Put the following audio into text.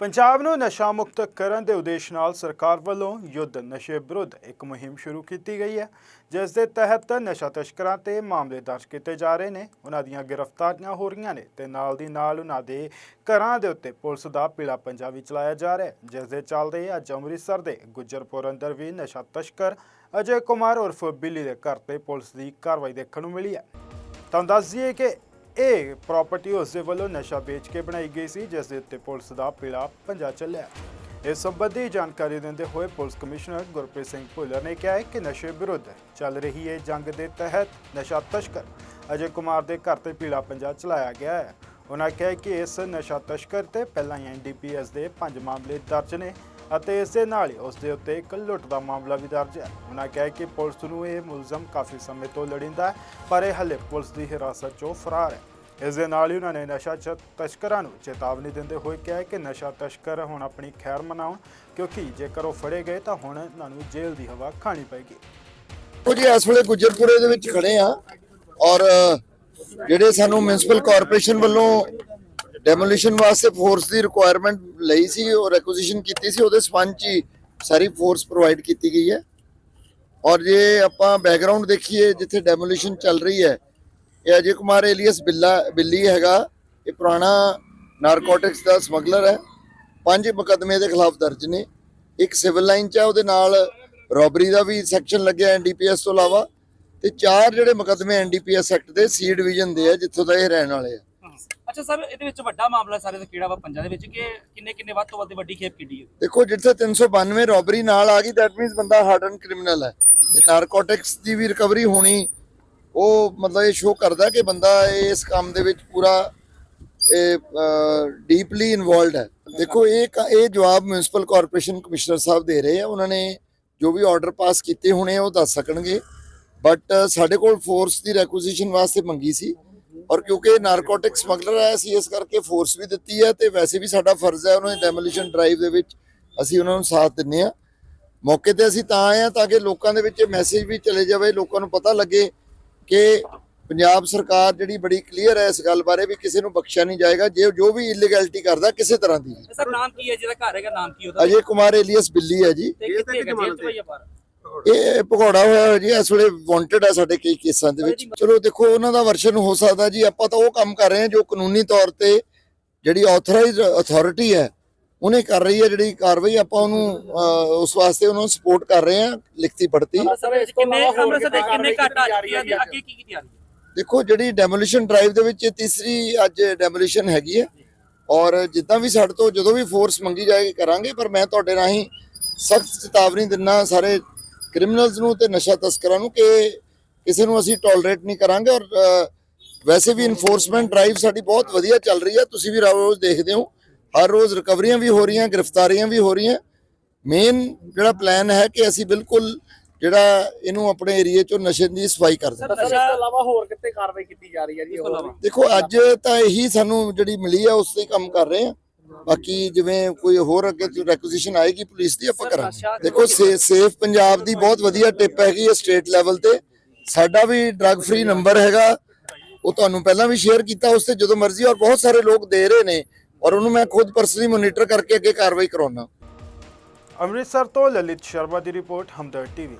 ਪੰਜਾਬ ਨੂੰ ਨਸ਼ਾ ਮੁਕਤ ਕਰਨ ਦੇ ਉਦੇਸ਼ ਨਾਲ ਸਰਕਾਰ ਵੱਲੋਂ ਯੁੱਧ ਨਸ਼ੇ ਵਿਰੁੱਧ ਇੱਕ ਮੁਹਿੰਮ ਸ਼ੁਰੂ ਕੀਤੀ ਗਈ ਹੈ, ਜਿਸ ਦੇ ਤਹਿਤ ਨਸ਼ਾ ਤਸਕਰਾਂ ਤੇ ਮਾਮਲੇ ਦਰਜ ਕੀਤੇ ਜਾ ਰਹੇ ਨੇ। ਉਹਨਾਂ ਦੀਆਂ ਗ੍ਰਿਫਤਾਰੀਆਂ ਹੋ ਰਹੀਆਂ ਨੇ ਤੇ ਨਾਲ ਦੀ ਨਾਲ ਉਹਨਾਂ ਦੇ ਘਰਾਂ ਦੇ ਉੱਤੇ ਪੁਲਿਸ ਦਾ ਪੀਲਾ ਪੰਜਾ ਵੀ ਚਲਾਇਆ ਜਾ ਰਿਹਾ ਹੈ, ਜਿਸ ਦੇ ਚੱਲਦੇ ਅੱਜ ਅੰਮ੍ਰਿਤਸਰ ਦੇ ਗੁੱਜਰਪੁਰ ਅੰਦਰ ਵੀ ਨਸ਼ਾ ਤਸਕਰ ਅਜੇ ਕੁਮਾਰ ਉਰਫ ਬਿੱਲੀ ਦੇ ਘਰ ਤੇ ਪੁਲਿਸ ਦੀ ਕਾਰਵਾਈ ਦੇਖਣ ਨੂੰ ਮਿਲੀ ਹੈ। ਤੁਹਾਨੂੰ ਦੱਸ ਦਈਏ ਕਿ ਇਹ ਪ੍ਰਾਪਰਟੀ ਉਸ ਦੇ ਵੱਲੋਂ ਨਸ਼ਾ ਵੇਚ ਕੇ ਬਣਾਈ ਗਈ ਸੀ, ਜਿਸ ਦੇ ਉੱਤੇ ਪੁਲਿਸ ਦਾ ਪੀਲਾ ਪੰਜਾ ਚੱਲਿਆ। ਇਸ ਸੰਬੰਧੀ ਜਾਣਕਾਰੀ ਦਿੰਦੇ ਹੋਏ ਪੁਲਿਸ ਕਮਿਸ਼ਨਰ ਗੁਰਪ੍ਰੀਤ ਸਿੰਘ ਭੁੱਲਰ ਨੇ ਕਿਹਾ ਕਿ ਨਸ਼ੇ ਵਿਰੁੱਧ ਚੱਲ ਰਹੀ ਹੈ ਜੰਗ ਦੇ ਤਹਿਤ ਨਸ਼ਾ ਤਸਕਰ ਅਜੇ ਕੁਮਾਰ ਦੇ ਘਰ ਤੇ ਪੀਲਾ ਪੰਜਾ ਚਲਾਇਆ ਗਿਆ ਹੈ। ਉਹਨਾਂ ਕਿਹਾ ਕਿ ਇਸ ਨਸ਼ਾ ਤਸਕਰ ਤੇ ਪਹਿਲਾਂ ਹੀ ਐਨਡੀਪੀਐਸ ਦੇ ਪੰਜ ਮਾਮਲੇ ਦਰਜ ਨੇ। ਅਤੇ ਇਸੇ ਨਾਲ ਹੀ ਉਸ ਦੇ ਉੱਤੇ ਇੱਕ ਲੁੱਟ ਦਾ ਮਾਮਲਾ ਵੀ ਦਰਜ ਹੈ। ਉਹਨਾਂ ਕਿਹਾ ਕਿ ਪੁਲਿਸ ਨੂੰ ਇਹ ਮੁਲਜ਼ਮ ਕਾਫੀ ਸਮੇਂ ਤੋਂ ਲੜਿੰਦਾ ਹੈ, ਪਰ ਇਹ ਹਲੇ ਪੁਲਿਸ ਦੀ ਹਿਰਾਸਤ 'ਚੋਂ ਫਰਾਰ ਹੈ। ਇਸ ਦੇ ਨਾਲ ਹੀ ਉਹਨਾਂ ਨੇ ਨਸ਼ਾ ਤਸਕਰਾਂ ਨੂੰ ਚੇਤਾਵਨੀ ਦਿੰਦੇ ਹੋਏ ਕਿਹਾ ਕਿ ਨਸ਼ਾ ਤਸਕਰ ਹੁਣ ਆਪਣੀ ਖੈਰ ਮਨਾਉਣ, ਕਿਉਂਕਿ ਜੇਕਰ ਉਹ ਫੜੇ ਗਏ ਤਾਂ ਹੁਣ ਉਹਨਾਂ ਨੂੰ ਜੇਲ੍ਹ ਦੀ ਹਵਾ ਖਾਣੀ ਪਏਗੀ। ਉਹ ਜੀ, ਇਸ ਵੇਲੇ ਗੁਜਰਪੁਰੇ ਦੇ ਵਿੱਚ ਖੜੇ ਆ ਔਰ ਜਿਹੜੇ ਸਾਨੂੰ ਮਿਊਨਿਸਪਲ ਕਾਰਪੋਰੇਸ਼ਨ ਵੱਲੋਂ ਡੈਮੋਲੀਸ਼ਨ ਵਾਸਤੇ ਫੋਰਸ ਦੀ ਰਿਕੁਆਇਰਮੈਂਟ ਲਈ ਸੀ ਔਰ ਐਕੁਜੀਸ਼ਨ ਕੀਤੀ ਸੀ, ਉਹਦੇ ਸਬੰਧ ਹੀ ਸਾਰੀ ਫੋਰਸ ਪ੍ਰੋਵਾਈਡ ਕੀਤੀ ਗਈ ਹੈ। ਔਰ ਜੇ ਆਪਾਂ ਬੈਕਗ੍ਰਾਉਂਡ ਦੇਖੀਏ, ਜਿੱਥੇ ਡੈਮੋਲੀਸ਼ਨ ਚੱਲ ਰਹੀ ਹੈ, ਇਹ ਅਜੇ ਕੁਮਾਰ ਏਲੀਅਸ ਬਿੱਲਾ, ਬਿੱਲੀ ਹੈਗਾ, ਇਹ ਪੁਰਾਣਾ ਨਾਰਕੋਟਿਕਸ ਦਾ ਸਮਗਲਰ ਹੈ। ਪੰਜ ਮੁਕੱਦਮੇ ਦੇ ਖਿਲਾਫ ਦਰਜ ਨੇ। ਇੱਕ ਸਿਵਲ ਲਾਈਨ 'ਚ ਹੈ ਉਹਦੇ ਨਾਲ ਰੋਬਰੀ ਦਾ ਵੀ ਸੈਕਸ਼ਨ ਲੱਗਿਆ ਐਨਡੀਪੀਐਸ ਤੋਂ ਇਲਾਵਾ। ਤੇ ਚਾਰ ਜਿਹੜੇ ਮੁਕੱਦਮੇ ਐਨਡੀਪੀਐਸ ਐਕਟ ਦੇ ਸੀ ਡਿਵੀਜ਼ਨ ਦੇ ਆ, ਜਿੱਥੋਂ ਦਾ ਇਹ ਰਹਿਣ ਵਾਲੇ ਆ। ਅੱਛਾ ਸਰ, ਇਹਦੇ ਵਿੱਚ ਵੱਡਾ ਮਾਮਲਾ ਸਾਰੇ ਦਾ ਕਿਹੜਾ ਵਾ ਪੰਜਾਂ ਦੇ ਵਿੱਚ? ਕਿ ਕਿੰਨੇ ਕਿੰਨੇ ਵੱਧ ਤੋਂ ਵੱਧ ਵੱਡੀ ਖੇਪ ਕਿੱਡੀ ਹੈ ਦੇਖੋ, ਜਿੱਥੇ 392 ਰੋਬਰੀ ਨਾਲ ਆ ਗਈ ਦੈਟ ਮੀਨਸ ਬੰਦਾ ਹਾਰਡਨ ਕ੍ਰਿਮੀਨਲ ਹੈ। ਨਾਰਕੋਟਿਕਸ ਦੀ ਵੀ ਰਿਕਵਰੀ ਹੋਣੀ, ਉਹ ਮਤਲਬ ਇਹ ਸ਼ੋਅ ਕਰਦਾ ਕਿ ਬੰਦਾ ਇਸ ਕੰਮ ਦੇ ਵਿੱਚ ਪੂਰਾ ਡੀਪਲੀ ਇਨਵੋਲਡ ਹੈ। ਦੇਖੋ, ਇਹ ਇਹ ਜਵਾਬ ਮਿਊਨਿਸਪਲ ਕਾਰਪੋਰੇਸ਼ਨ ਕਮਿਸ਼ਨਰ ਸਾਹਿਬ ਦੇ ਰਹੇ ਆ। ਉਹਨਾਂ ਨੇ ਜੋ ਵੀ ਆਰਡਰ ਪਾਸ ਕੀਤੇ ਹੋਣੇ ਉਹ ਦੱਸ ਸਕਣਗੇ। ਬਟ ਸਾਡੇ ਕੋਲ ਫੋਰਸ ਦੀ ਰੈਕੁਜੀਸ਼ਨ ਵਾਸਤੇ ਮੰਗੀ ਸੀ। ਔਰ ਕਿਉਂਕਿ ਨਾਰਕੋਟਿਕ ਸਮਗਲਰ ਹੈ ਅਸੀਂ ਇਸ ਕਰਕੇ ਫੋਰਸ ਵੀ ਦਿੱਤੀ ਹੈ ਤੇ ਵੈਸੇ ਵੀ ਸਾਡਾ ਫਰਜ਼ ਹੈ ਉਹਨਾਂ ਦੀ ਡੈਮੋਲੀਸ਼ਨ ਡਰਾਈਵ ਦੇ ਵਿੱਚ ਅਸੀਂ ਉਹਨਾਂ ਨੂੰ ਸਾਥ ਦਿੰਨੇ ਆ ਮੌਕੇ ਤੇ ਅਸੀਂ ਤਾਂ ਆਏ ਆ ਤਾਂ ਕਿ ਲੋਕਾਂ ਦੇ ਵਿੱਚ ਮੈਸੇਜ ਵੀ ਚਲੇ ਜਾਵੇ ਲੋਕਾਂ ਨੂੰ ਪਤਾ ਲੱਗੇ ਕਿ ਪੰਜਾਬ ਸਰਕਾਰ ਜਿਹੜੀ ਬੜੀ ਕਲੀਅਰ ਹੈ ਇਸ ਗੱਲ ਬਾਰੇ ਵੀ ਕਿਸੇ ਨੂੰ ਬਖਸ਼ਿਆ ਨਹੀਂ ਜਾਏਗਾ ਜੇ ਜੋ ਵੀ ਇਲੀਗੈਲਿਟੀ ਕਰਦਾ ਕਿਸੇ ਤਰ੍ਹਾਂ ਦੀ ਸਰ ਨਾਮ ਕੀ ਹੈ ਜਿਹਦਾ ਘਰ ਹੈਗਾ ਨਾਮ ਕੀ ਉਹਦਾ? ਅਜੇ ਕੁਮਾਰ ਏਲੀਅਸ ਬਿੱਲੀ ਹੈ ਜੀ। ਤੇ ਕਿੱਥੇ ਹੈਗਾ? ਜੇਲ੍ਹ ਚ ਭਾਈ ਬਾਹਰ? ਇਹ ਭਗੌੜਾ ਹੋਇਆ ਹੋਇਆ ਜੀ ਇਸ ਵੇਲੇ ਵਾਂਟਡ ਹੈ ਸਾਡੇ ਕਈ ਕੇਸਾਂ ਦੇ ਵਿੱਚ। ਚਲੋ ਦੇਖੋ ਉਹਨਾਂ ਦਾ ਵਰਸ਼ਨ ਹੋ ਸਕਦਾ ਜੀ ਆਪਾਂ ਤਾਂ ਉਹ ਕੰਮ ਕਰ ਰਹੇ ਹਾਂ ਜੋ ਕਾਨੂੰਨੀ ਤੌਰ ਤੇ ਜਿਹੜੀ ਆਥੋਰਾਈਜ਼ਡ ਅਥਾਰਟੀ ਹੈ ਉਹਨੇ ਕਰ ਰਹੀ ਹੈ ਜਿਹੜੀ ਕਾਰਵਾਈ ਆਪਾਂ ਉਹਨੂੰ ਉਸ ਵਾਸਤੇ ਉਹਨਾਂ ਨੂੰ ਸਪੋਰਟ ਕਰ ਰਹੇ ਹਾਂ ਲਿਖਤੀ ਪੜਤੀ ਅੰਮ੍ਰਿਤਸਰ ਵਿੱਚ ਕਿੰਨੇ ਅੰਮ੍ਰਿਤਸਰ ਦੇ ਕਿੰਨੇ ਘੱਟ ਆ ਚੁੱਕੀ ਹੈ ਤੇ ਅੱਗੇ ਕੀ ਕੀ ਤਿਆਰੀ ਹੈ? ਦੇਖੋ ਜਿਹੜੀ ਡੈਮੋਲੀਸ਼ਨ ਡਰਾਈਵ ਦੇ ਵਿੱਚ ਇਹ ਤੀਸਰੀ ਅੱਜ ਡੈਮੋਲੀਸ਼ਨ ਹੈਗੀ ਹੈ। ਔਰ ਜਿੱਦਾਂ ਵੀ ਸਾਡੇ ਤੋਂ ਜਦੋਂ ਵੀ ਫੋਰਸ ਮੰਗੀ ਜਾਏਗੀ ਕਰਾਂਗੇ ਪਰ ਮੈਂ ਤੁਹਾਡੇ ਰਾਹੀਂ ਸਖਤ ਚੇਤਾਵਨੀ ਦਿੰਨਾ ਸਾਰੇ ਕ੍ਰਿਮੀਨਲਸ ਨੂੰ ਤੇ ਨਸ਼ਾ ਤਸਕਰਾਂ ਨੂੰ ਕਿ ਕਿਸੇ ਨੂੰ ਅਸੀਂ ਟੋਲਰੇਟ ਨਹੀਂ ਕਰਾਂਗੇ ਔਰ ਵੈਸੇ ਵੀ ਇਨਫੋਰਸਮੈਂਟ ਡਰਾਈਵ ਸਾਡੀ ਬਹੁਤ ਵਧੀਆ ਚੱਲ ਰਹੀ ਹੈ। ਤੁਸੀਂ ਵੀ ਰੋਜ਼ ਦੇਖਦੇ ਹੋ। ਹਰ ਰੋਜ਼ ਰਿਕਵਰੀਆਂ ਵੀ ਹੋ ਰਹੀਆਂ ਗ੍ਰਿਫਤਾਰੀਆਂ ਵੀ ਹੋ ਰਹੀਆਂ। ਮੇਨ ਜਿਹੜਾ ਪਲਾਨ ਹੈ ਕਿ ਅਸੀਂ ਬਿਲਕੁਲ ਜਿਹੜਾ ਇਹਨੂੰ ਆਪਣੇ ਏਰੀਏ ਚੋਂ ਨਸ਼ੇ ਦੀ ਸਫ਼ਾਈ ਕਰ ਦਿੰਦੇ ਸਰ ਇਸ ਤੋਂ ਇਲਾਵਾ ਹੋਰ ਕਿੱਥੇ ਕਾਰਵਾਈ ਕੀਤੀ ਜਾ ਰਹੀ ਹੈ ਜੀ? ਦੇਖੋ ਅੱਜ ਤਾਂ ਇਹੀ ਸਾਨੂੰ ਜਿਹੜੀ ਮਿਲੀ ਆ ਉਸ ਤੇ ਹੀ ਕੰਮ ਕਰ ਰਹੇ ਆ ਬਾਕੀ ਜਿਵੇਂ ਕੋਈ ਹੋਰ ਅੱਗੇ ਰੈਕੁਜੀਸ਼ਨ ਆਏਗੀ ਪੁਲਿਸ ਦੀ ਆਪਾਂ ਕਰਾਂਗੇ। ਦੇਖੋ ਸੇਫ ਪੰਜਾਬ ਦੀ ਬਹੁਤ ਵਧੀਆ ਟਿਪ ਹੈਗੀ ਹੈ ਸਟੇਟ ਲੈਵਲ ਤੇ। ਸਾਡਾ ਵੀ ਡਰੱਗ ਫ੍ਰੀ ਨੰਬਰ ਹੈਗਾ। ਉਹ ਤੁਹਾਨੂੰ ਪਹਿਲਾਂ ਵੀ ਸ਼ੇਅਰ ਕੀਤਾ ਉਸ ਤੇ ਜਦੋਂ ਮਰਜ਼ੀ ਔਰ ਬਹੁਤ ਸਾਰੇ ਲੋਕ ਦੇ ਰਹੇ ਨੇ। ਔਰ ਉਹਨੂੰ ਮੈਂ ਖੁਦ ਪਰਸਨਲੀ ਮੋਨੀਟਰ ਕਰਕੇ ਅੱਗੇ ਕਾਰਵਾਈ ਕਰਾਉਣਾ ਅੰਮ੍ਰਿਤਸਰ ਤੋਂ ਲਲਿਤ ਸ਼ਰਮਾ ਦੀ ਰਿਪੋਰਟ ਹਮਦਰ ਟੀਵੀ।